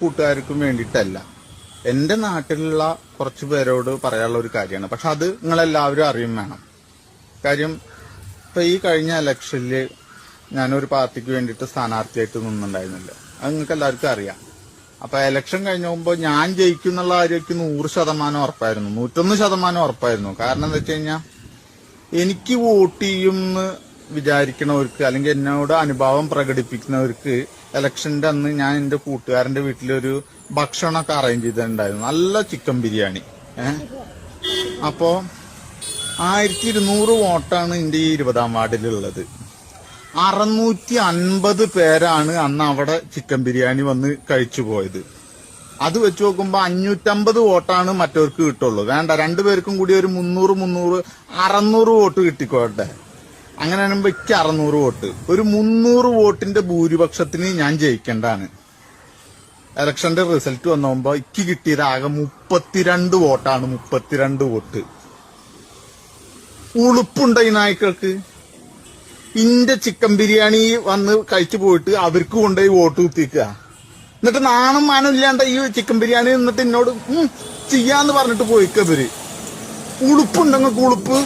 കൂട്ടുകാർക്കും വേണ്ടിയിട്ടല്ല. എന്റെ നാട്ടിലുള്ള കുറച്ച് പേരോട് പറയാനുള്ള ഒരു കാര്യമാണ്. പക്ഷെ അത് നിങ്ങളെല്ലാവരും അറിയും വേണം. കാര്യം ഇപ്പൊ ഈ കഴിഞ്ഞ ഇലക്ഷനിൽ ഞാനൊരു പാർട്ടിക്ക് വേണ്ടിയിട്ട് സ്ഥാനാർത്ഥിയായിട്ട് നിന്നുണ്ടായിരുന്നില്ല. അത് നിങ്ങൾക്ക് എല്ലാവർക്കും അറിയാം. അപ്പൊ ഇലക്ഷൻ കഴിഞ്ഞ പോകുമ്പോൾ ഞാൻ ജയിക്കും എന്നുള്ള കാര്യമൊക്കെ നൂറ് ശതമാനം ഉറപ്പായിരുന്നു. നൂറ്റൊന്ന് ശതമാനം ഉറപ്പായിരുന്നു. കാരണം എന്താ വെച്ച് കഴിഞ്ഞാൽ എനിക്ക് വോട്ട് ചെയ്യും വിചാരിക്കണവർക്ക് അല്ലെങ്കിൽ എന്നോട് അനുഭാവം പ്രകടിപ്പിക്കുന്നവർക്ക് ഇലക്ഷന്റെ അന്ന് ഞാൻ എന്റെ കൂട്ടുകാരന്റെ വീട്ടിലൊരു ഭക്ഷണമൊക്കെ അറേഞ്ച് ചെയ്തിട്ടുണ്ടായിരുന്നു. നല്ല ചിക്കൻ ബിരിയാണി. ഏഹ് അപ്പോ ആയിരത്തി ഇരുന്നൂറ് വോട്ടാണ് ഇന്ത്യ ഈ ഇരുപതാം വാർഡിലുള്ളത്. അറുന്നൂറ്റി അൻപത് പേരാണ് അന്ന് അവിടെ ചിക്കൻ ബിരിയാണി വന്ന് കഴിച്ചു പോയത്. അത് വെച്ച് നോക്കുമ്പോൾ അഞ്ഞൂറ്റമ്പത് വോട്ടാണ് മറ്റവർക്ക് കിട്ടുള്ളൂ. വേണ്ട രണ്ടുപേർക്കും കൂടി ഒരു മുന്നൂറ് മുന്നൂറ് അറുന്നൂറ് വോട്ട് കിട്ടിക്കോട്ടെ. അങ്ങനെ ആകുമ്പോൾ എനിക്ക് അറുന്നൂറ് വോട്ട്. ഒരു മുന്നൂറ് വോട്ടിന്റെ ഭൂരിപക്ഷത്തിന് ഞാൻ ജയിക്കേണ്ടാണ് ഇലക്ഷന്റെ റിസൾട്ട് വന്നോമ്പോ എനിക്ക് കിട്ടിയത് ആകെ മുപ്പത്തിരണ്ട് വോട്ടാണ് മുപ്പത്തിരണ്ട് വോട്ട്. ഉളുപ്പുണ്ട് ഈ നായ്ക്കൾക്ക്? ഇന്റെ ചിക്കൻ ബിരിയാണി വന്ന് കഴിച്ചു പോയിട്ട് അവർക്ക് കൊണ്ടുപോയി വോട്ട് കുത്തിക്കുക എന്നിട്ട് നാണും മാനം ഇല്ലാണ്ട് ഈ ചിക്കൻ ബിരിയാണി എന്നിട്ട് എന്നോട് ചെയ്യാന്ന് പറഞ്ഞിട്ട് പോയിക്കവര് ഉളുപ്പുണ്ടെങ്കിൽ ഉളുപ്പ്?